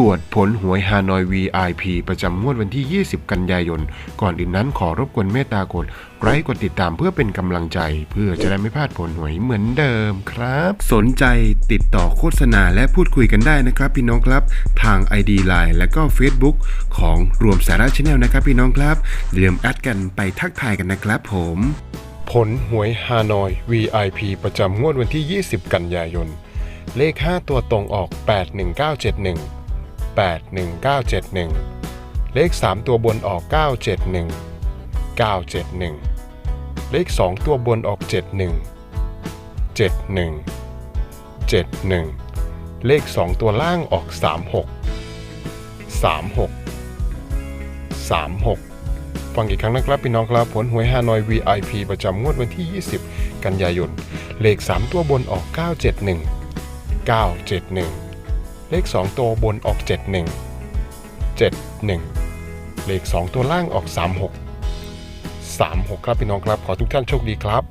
ตรวจผลหวยฮานอย VIP ประจำงวดวันที่ 20 กันยายน ก่อนอื่นนั้นขอรบกวนเมตตากดไลค์กดติดตามเพื่อเป็นกำลังใจ เพื่อจะได้ไม่พลาดผลหวยเหมือนเดิมครับ สนใจติดต่อโฆษณาและพูดคุยกันได้นะครับ พี่น้องครับ ทาง ID Line และก็ Facebook ของรวมสาระชาแนลนะครับ พี่น้องครับอย่าลืมแอดกันไปทักทายกันนะครับผมผลหวยฮานอย VIP ประจำงวดวันที่ 20 กันยายน เลข 5 ตัวตรงออก 81971 81971 เลข 3 ตัวบนออก 971 971 เลข 2 ตัวบนออก 71 71 71 เลข 2 ตัวล่างออก 36 36 36 ฟังอีกครั้งนะครับพี่น้องครับผลหวยฮานอย VIP ประจำงวดวันที่ 20 กันยายน เลข 3 ตัวบนออก 971 971 เลข 2 ตัวบนออก 71 71 เลข 2 ตัวล่างออก 36 36 ครับพี่น้องครับ ขอทุกท่านโชคดีครับ